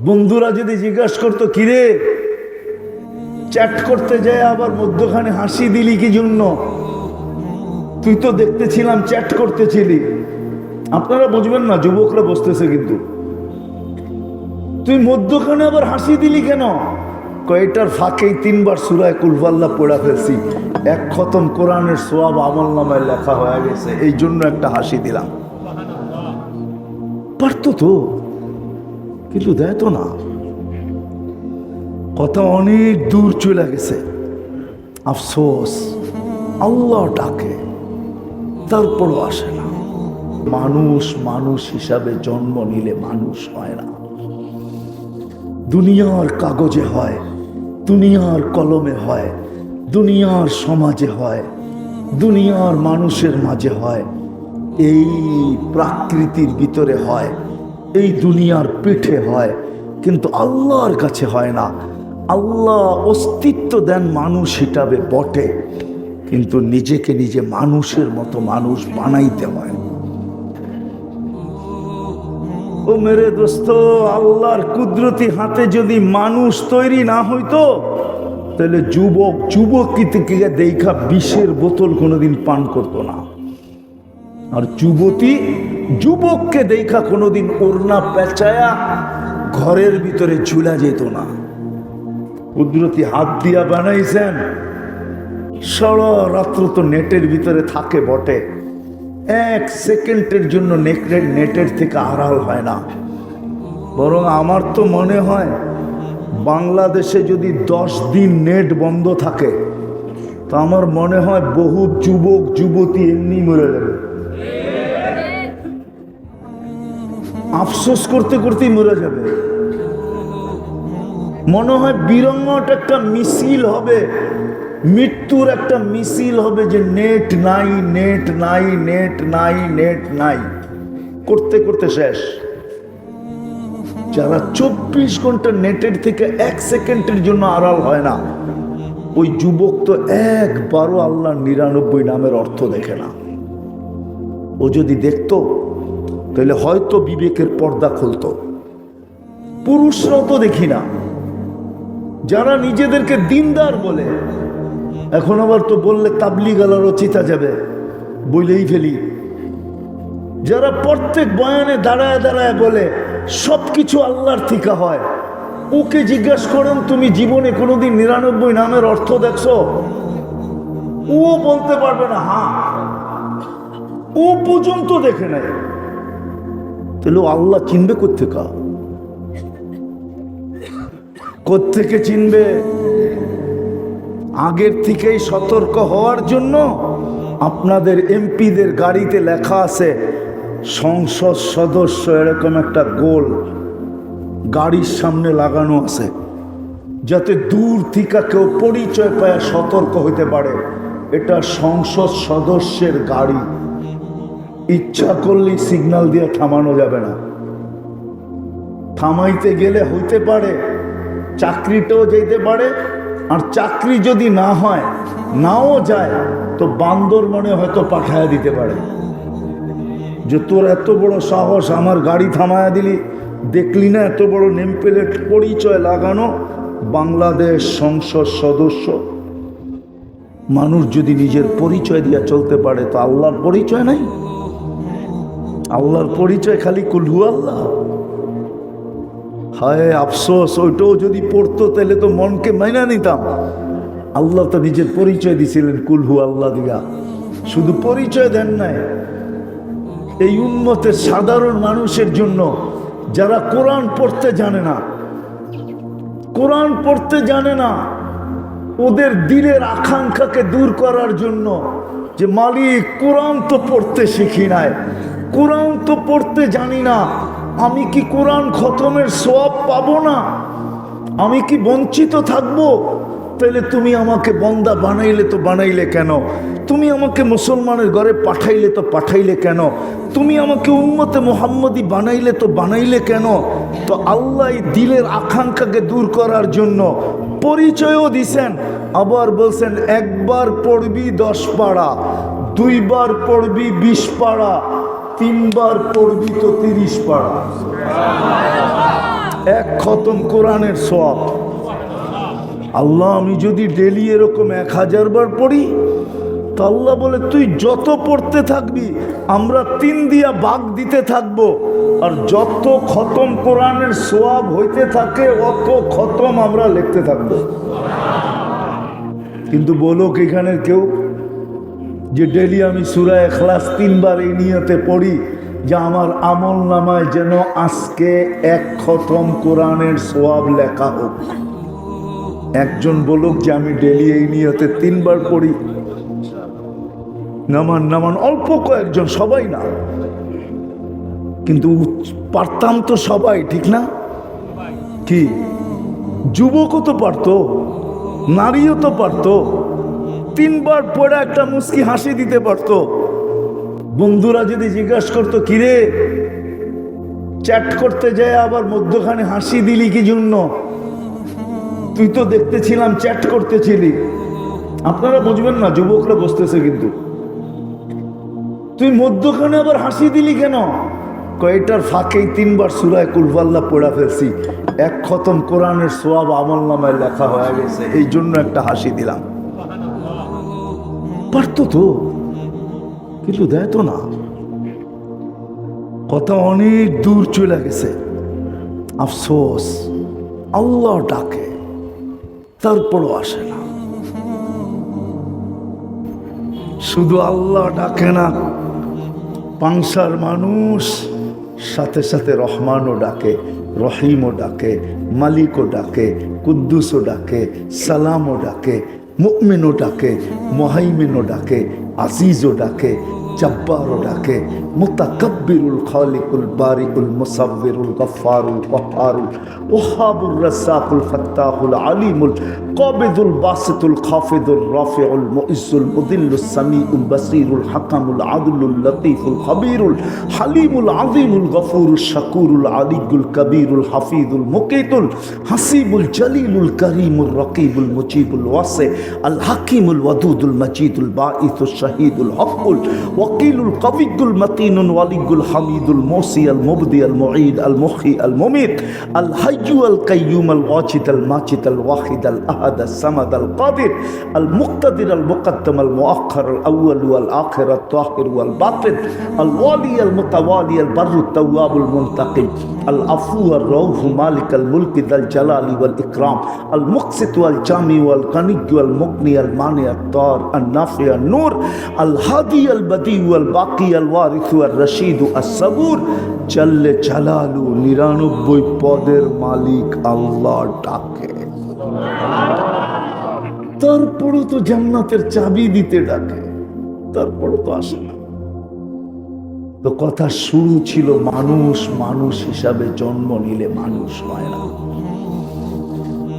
বন্ধুরা যদি জিজ্ঞাসা করতো, কিরে, চ্যাট করতে যায় আবার মধ্যখানে হাসি দিলি কি জন্য? তুই তো দেখতেছিলাম চ্যাট করতেছিলি। আপনারা বুঝবেন না, যুবকরা বসতেছে কিন্তু। তুই মধ্যখানে আবার হাসি দিলি কেন? কয়টার ফাঁকেই তিনবার সুরায় কুলফাল্লা পড়া ফেলছি। এক খতম কোরআনের সোয়াব আমল নামায় লেখা হয়ে গেছে। এই জন্য একটা হাসি দিলাম। পারতো তো। কিন্তু দেয় তো না। কথা অনেক দূর চলে গেছে। আফসোস, আল্লাহ ডাকে, তারপরও আসে না। মানুষ মানুষ হিসাবে জন্ম নিলে মানুষ হয় না। দুনিয়ার কাগজে হয়, দুনিয়ার কলমে হয়, দুনিয়ার সমাজে হয়, দুনিয়ার মানুষের মাঝে হয়। এই প্রাকৃতির ভিতরে হয় এই দুনিয়ার পিঠে হয়, কিন্তু আল্লাহর কাছে হয় না। আল্লাহ অস্তিত্ব দেন মানুষ হিসাবে বটে, কিন্তু নিজেকে নিজে মানুষের মতো মানুষ বানাইতে হয় ও মেরে দোস্ত, আল্লাহর কুদরতি হাতে যদি মানুষ তৈরি না হইতো, তাহলে যুবক যুবক থেকে দেখা বিষের বোতল কোনোদিন পান করতো না। আর যুবতী যুবককে দেখা কোনোদিন ওড়না পেঁচায়া ঘরের ভিতরে ঝুলা যেত না। কুদরতি হাত দিয়া বানাইছেন। সারা রাত্র তো নেটের ভিতরে থাকে বটে। এক সেকেন্ডের জন্য নেটের নেটের থেকে আড়াল হয় না। বরং আমার তো মনে হয়, বাংলাদেশে যদি দশ দিন নেট বন্ধ থাকে, তো আমার মনে হয় বহু যুবক, যুবতী এমনি মরে যাবে। আফসোস করতে করতেই মরে যাবে। মনে হয় বিরঙ্গট একটা মিছিল হবে। মৃত্যুর একটা মিছিল হবে যে নেট নাই নেট নাই নেট নাই নেট নাই। করতে করতে শেষ। যারা চব্বিশ ঘণ্টা নেটের থেকে এক সেকেন্ডের জন্য আড়াল হয় না, ওই যুবক তো একবারও আল্লাহ নিরানব্বই নামের অর্থ দেখে না। ও যদি দেখতো তাহলে হয়তো বিবেকের পর্দা খুলতো। পুরুষরাও তো দেখি না। যারা নিজেদেরকে দিনদার বলে, এখন আবার তো বললে তাবলি গালারও চিতা যাবে, বইলেই ফেলি। যারা প্রত্যেক বয়ানে দাঁড়ায় দাঁড়ায় বলে সব কিছু আল্লাহর থিকা হয়। ওকে জিজ্ঞেস করেন, তুমি জীবনে কোনোদিন নিরানব্বই নামের অর্থ দেখছ? ও বলতে পারবে না হ্যাঁ। ও পর্যন্ত দেখে নেয়। তাহলে আল্লাহ চিনবে কোথেকা কোথেকে চিনবে? আগের থেকেই সতর্ক হওয়ার জন্য আপনাদের এমপিদের গাড়িতে লেখা আছে, সংসদ সদস্য এরকম একটা গোল গাড়ির সামনে লাগানো আছে, যাতে দূর থেকে কেউ পরিচয় পায় সতর্ক হইতে পারে। এটা সংসদ সদস্যের গাড়ি। ইচ্ছা করলেই সিগন্যাল দিয়ে থামানো যাবে না। থামাইতে গেলে হইতে পারে চাকরিটাও যেতে পারে, আর চাকরি যদি না হয়, নাও যায়, তো বান্দর মনে হয়তো পাঠায়া দিতে পারে। যে তোর এত বড় সাহস, আমার গাড়ি থামায়া দিলি, দেখলি না এত বড় নেম প্লেট পরিচয় লাগানো? বাংলাদেশ সংসদ সদস্য। মানুষ যদি নিজের পরিচয় দিয়া চলতে পারে, তো আল্লাহর পরিচয় নাই? আল্লাহর পরিচয় খালি কুলহু আল্লাহ। হায়, আফসোস, ওইটাও যদি পড়তো তাহলে তো মনকে মাইনা নিতাম। আল্লাহ তো নিজের পরিচয় দিছিলেন কুলহু আল্লাহ দিয়া। শুধু পরিচয় দেন নাই। এই উন্মতের সাধারণ মানুষের জন্য যারা কোরআন পড়তে জানে না, কোরআন পড়তে জানে না, ওদের দিলের আকাঙ্ক্ষাকে দূর করার জন্য যে মালিক কোরআন তো পড়তে শিখি নাই। কোরআন তো পড়তে জানি না। আমি কি কোরআন খতমের সোয়াব পাবো না? আমি কি বঞ্চিত থাকব? তাহলে তুমি আমাকে বন্দা বানাইলে তো বানাইলে কেন? তুমি আমাকে মুসলমানের ঘরে পাঠাইলে তো পাঠাইলে কেন? তুমি আমাকে উন্মতে মোহাম্মদী বানাইলে তো বানাইলে কেন? তো আল্লাহ দিলের আকাঙ্ক্ষাকে দূর করার জন্য পরিচয়ও দিছেন। আবার বলছেন, একবার পড়বি দশ পাড়া, দুইবার পড়বি বিশ পাড়া তিনবার পড়বি তো তিরিশ পাড়া এক খতম কোরআনের সব আল্লাহ, আমি যদি ডেলি এরকম এক হাজার বার পড়ি, তো আল্লাহ বলে, তুই যত পড়তে থাকবি, আমরা তিন দিয়া বাঘ দিতে থাকব। আর যত খতম কোরআনের সোয়াব হইতে থাকে, অত খতম আমরা লিখতে থাকব। কিন্তু বলো এখানের কেউ যে ডেলি আমি সুরা এখলাস তিনবার এই নিয়তে পড়ি, যে আমার আমল নামায় যেন আজকে এক খতম কোরআনের সোয়াব লেখা হোক। একজন বলুক যে আমি ডেলি এই নিয়তে তিনবার পড়ি। নামান নামান অল্প কয়েকজন, সবাই না। কিন্তু পারতাম তো সবাই, ঠিক না? কি? যুবকও তো পারতো, নারীও তো পারতো। তিনবার পড়ে একটা মুস্কি হাসি দিতে পারতো। বন্ধুরা যদি জিজ্ঞাসা করতো, কিরে? চ্যাট করতে যায় আবার মধ্যখানে হাসি দিলি কি জন্য? তুই তো দেখতেছিলাম চ্যাট করতেছিলি। আপনারা বুঝবেন না, যুবকরা বসতেছে কিন্তু। তুই মধ্যখানে আবার হাসি দিলি কেন? কয়েকটার ফাঁকেই তিনবার সুরায় কুলফাল্লা পড়া ফেলছি। এক খতম কোরআনের সোয়াব আমল নামায় লেখা হয়ে গেছে। এই জন্য একটা হাসি দিলাম। পারতো তো, কিন্তু দেয় তো না। কথা অনেক দূর চলে গেছে। আফসোস, আল্লাহ ডাকে, তারপরও আসে না। শুধু আল্লাহ ডাকে না, পাংসার মানুষ সাথে সাথে রহমানও ডাকে, রহিমও ডাকে, মালিকও ডাকে, কুদ্দুসও ডাকে, সালামও ডাকে মুকমিনও ডাকে মহাইমিনও ডাকে আজিজও ডাকে জব্বারও ডাকে متكبر الخالق البارئ المصور الغفار القهار الوهاب الرزاق الفتاح العليم القابض الباسط الخافض الرافع المؤز المذل السميع البصير الحكم العدل اللطيف الخبير الحليم العظيم الغفور الشكور العلي الكبير الحفيظ المقيت الحسيب الجليل الكريم الرقيب المجيب الواسع الحكيم الودود المجيد الباعث الشهيد الحق الوكيل القوي المتين মতিনুন ওয়ালিগুল হামিদুল মোসি আল মুবদি আল মুঈদ আল মুখি আল মুমিত আল হাইজু আল কাইয়ুম আল ওয়াচিত আল মাচিত আল ওয়াহিদ আল আহাদ আল সামাদ আল কাদির আল মুক্তাদির আল মুকাদ্দম আল মুআক্ষর আল আউয়াল ওয়াল আখির আল তাহির ওয়াল বাতিন আল ওয়ালি আল মুতাওয়ালি আল বারু التواب المنتقم العفو الروح مالك الملك ذا الجلال والإكرام المقسط والجامع والغني والمغني المانع الطار النافع النور الهادي البديع والباقي الوارث الرشيد الصبور جل জালালু নিরানব্বই পদের মালিক আল্লাহ ডাকে তারপরও তো জান্নাতের চাবি দিতে ডাকে তারপরও তো আসে না তো কথা শুরু ছিল, মানুষ মানুষ হিসাবে জন্ম নিলে মানুষ হয় না।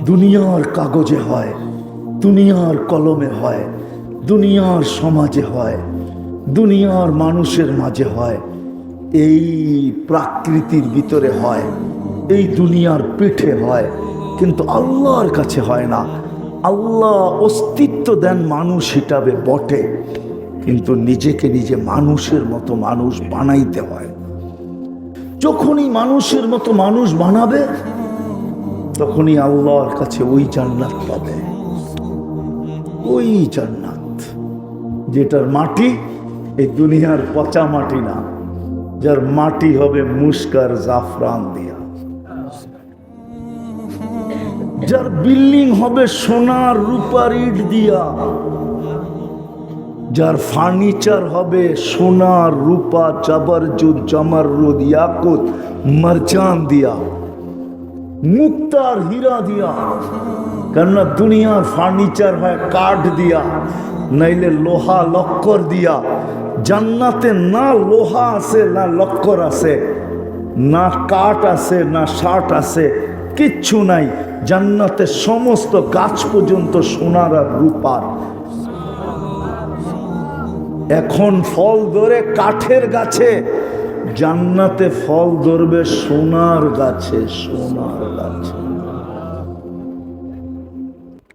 দুনিয়ার কাগজে হয়, দুনিয়ার কলমে হয়, দুনিয়ার সমাজে হয়, দুনিয়ার মানুষের মাঝে হয়। এই প্রাকৃতির ভিতরে হয়, এই দুনিয়ার পিঠে হয়, কিন্তু আল্লাহর কাছে হয় না। আল্লাহ অস্তিত্ব দেন মানুষ হিসাবে বটে। কিন্তু নিজেকে নিজে মানুষের মতো মানুষ বানাইতে হয়। যখনই মানুষের মতো মানুষ বানাবে, তখনই আল্লাহর কাছে ওই জান্নাত পাবে। ওই জান্নাত, যেটার মাটি এই দুনিয়ার পচা মাটি না, যার মাটি হবে মুস্কার জাফরান দিয়া। যার বিল্ডিং হবে সোনার রূপার ইট দিয়া। যার ফার্নিচার হবে সোনার রূপা জাবরজুদ জামারুদ ইয়াকুত, মারজান দিয়া, মুক্তার হীরা দিয়া। কেননা দুনিয়ার ফার্নিচার হয় কাঠ দিয়া, নাইলে লোহা লক্কর দিয়া। জান্নাতে না লোহা আছে, না লক্কর আছে, না কাঠ আছে, না শার্ট আছে, কিচ্ছু নাই। জান্নাতে সমস্ত গাছ পর্যন্ত সোনার আর রূপার। এখন ফল ধরে কাঠের গাছে, জান্নাতে ফল ধরবে সোনার গাছে সোনার গাছে।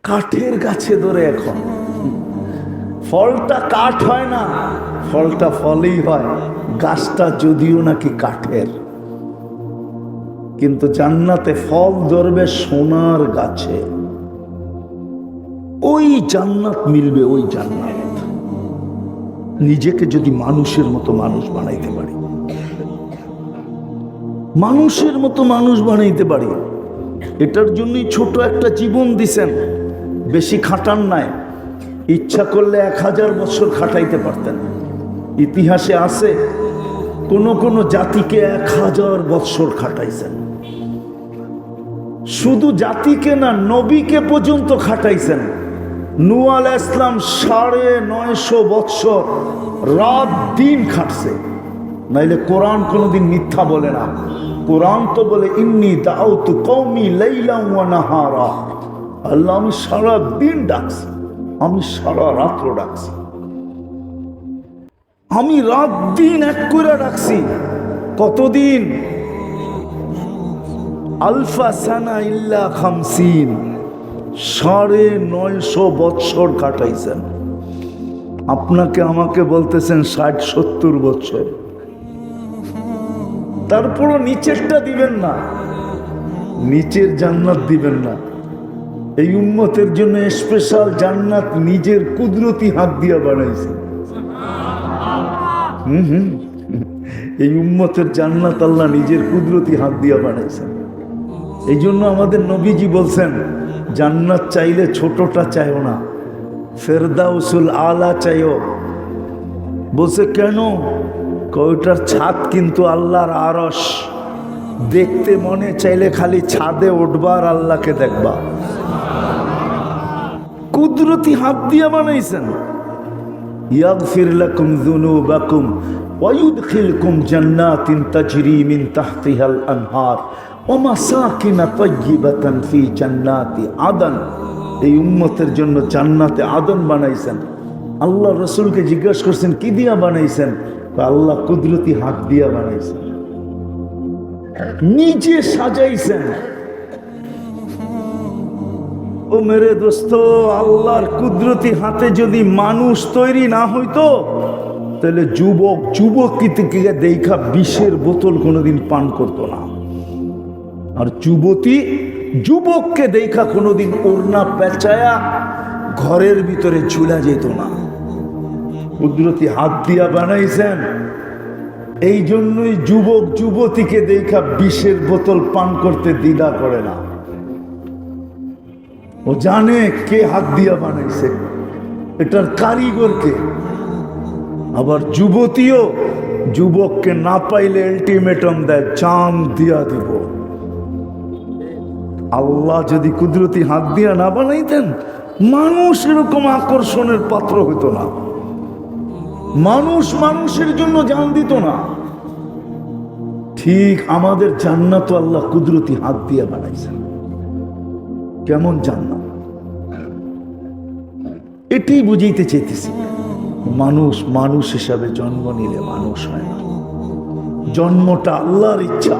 কাঠের গাছে ধরে এখন। ফলটা কাঠ হয় না, ফলটা ফলেই হয়। গাছটা যদিও নাকি কাঠের। কিন্তু জান্নাতে ফল ধরবে সোনার গাছে। ওই জান্নাত মিলবে ওই জান্নাত। নিজেকে যদি মানুষের মতো মানুষ বানাইতে পারি। মানুষের মতো মানুষ বানাইতে পারি। এটার জন্যই ছোট একটা জীবন দিছেন। বেশি খাটান নাই। ইচ্ছা করলে এক হাজার বছর খাটাইতে পারতেন। ইতিহাসে আছে, কোন কোন জাতিকে এক হাজার বৎসর খাটাইছেন। শুধু জাতিকে না, নবীকে পর্যন্ত খাটাইছেন। নু আল ইসলাম সাড়ে নয়শো বৎসর রাত দিন খাটছে। নাইলে কোরআন কোনোদিন মিথ্যা বলে না। কোরআন তো বলে, ইন্নি দাউতু কৌমি লাইলা ওয়া নাহারা। আল্লাহ, আমি সারা দিন ডাকছি। আমি সারা রাত্র ডাকছি। আমি রাত দিন এক করে ডাকছি। কতদিন? আলফা সানা ইল্লা খামসিন। সাড়ে নয়শো বৎসর কাটাইছেন। আপনাকে আমাকে বলতেছেন ষাট সত্তর বছর তারপরও নিচেরটা দিবেন না। নিচের জান্নাত দিবেন না। এই উম্মতের জন্য স্পেশাল জান্নাত নিজের কুদরতি হাত দিয়া বানাইছে। হুম হুম। এই উম্মতের জান্নাত আল্লাহ নিজের কুদরতি হাত দিয়া বানাইছেন। এই জন্য আমাদের নবীজি বলছেন জান্নাত চাইলে ছোটটা চাইও না। ফেরদাউসুল আলা চাইও বলছে, কেন? কয়টার ছাদ কিন্তু আল্লাহর আরস দেখতে মনে চাইলে খালি ছাদে উঠবার আল্লাহকে দেখবা। কুদরতি হাত দিয়া বানাইছেন। ইয়াগফির লাকুম যুনুবাকুম জান্নাতিন তাজরি মিন তাহতিহাল আনহার। ফি এই উম্মতের জন্য জান্নাতে আদন বানাইছেন। আল্লাহ রসুলকে জিজ্ঞাস করছেন, কি দিয়া বানাইছেন? আল্লাহ কুদরতি হাত দিয়া বানাইছেন। নিজে সাজাইছেন। ও মেরে দোস্ত, আল্লাহর কুদরতি হাতে যদি মানুষ তৈরি না হইতো, তাহলে যুবক যুবক থেকে দেখা বিষের বোতল কোনোদিন পান করতো না। আর যুবতী যুবককে দেখা কোনোদিন ওড়না পেঁচায়া ঘরের ভিতরে ঝুলা যেত না। কুদরতি হাত দিয়া বানাইছেন। এই জন্যই যুবক যুবতীকে দেখা বিষের বোতল পান করতে দ্বিধা করে না। ও জানে কে হাত দিয়া বানাইছে, এটার কারিগরকে আবার যুবতীও যুবককে না পাইলে আলটিমেটাম দেয় চান দিয়া দিব। আল্লাহ যদি কুদরতি হাত দিয়া না বানাইতেন, মানুষ এরকম আকর্ষণের পাত্র হতো না। মানুষ মানুষের জন্য জান দিত না। ঠিক আমাদের জান্নাত আল্লাহ কুদরতি হাত দিয়ে বানাইছেন। কেমন জান্নাত? এটাই বুঝাইতে চেয়েছি মানুষ মানুষ হিসাবে জন্ম নিলে মানুষ হয় না। জন্মটা আল্লাহর ইচ্ছা,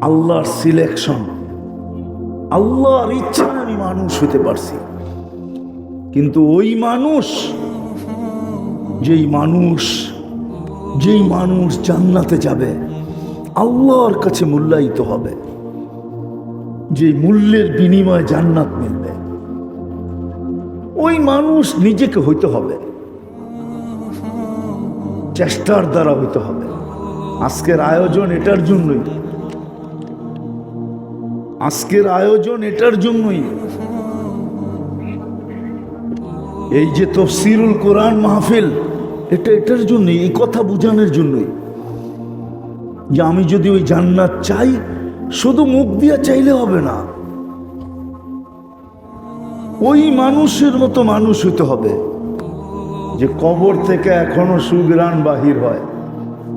আল্লাহর সিলেকশন আল্লাহর ইচ্ছায় আমি মানুষ হতে পারছি। কিন্তু ওই মানুষ, যেই মানুষ যেই মানুষ জান্নাতে যাবে, আল্লাহর কাছে মূল্যায়িত হবে। যে মূল্যের বিনিময়ে জান্নাত মিলবে। ওই মানুষ নিজেকে হইতে হবে। চেষ্টার দ্বারা হইতে হবে। আজকের আয়োজন এটার জন্যই। আজকের আয়োজন এটার জন্যই। এই যে তফসিরুল কোরআন মাহফিল, এটা এটার জন্যই, এই কথা বোঝানোর জন্যই। যে আমি যদি ওই জান্নাত চাই, শুধু মুখ দিয়ে চাইলে হবে না। ওই মানুষের মতো মানুষ হতে হবে, যে কবর থেকে এখনও সুগ্রাণ বাহির হয়।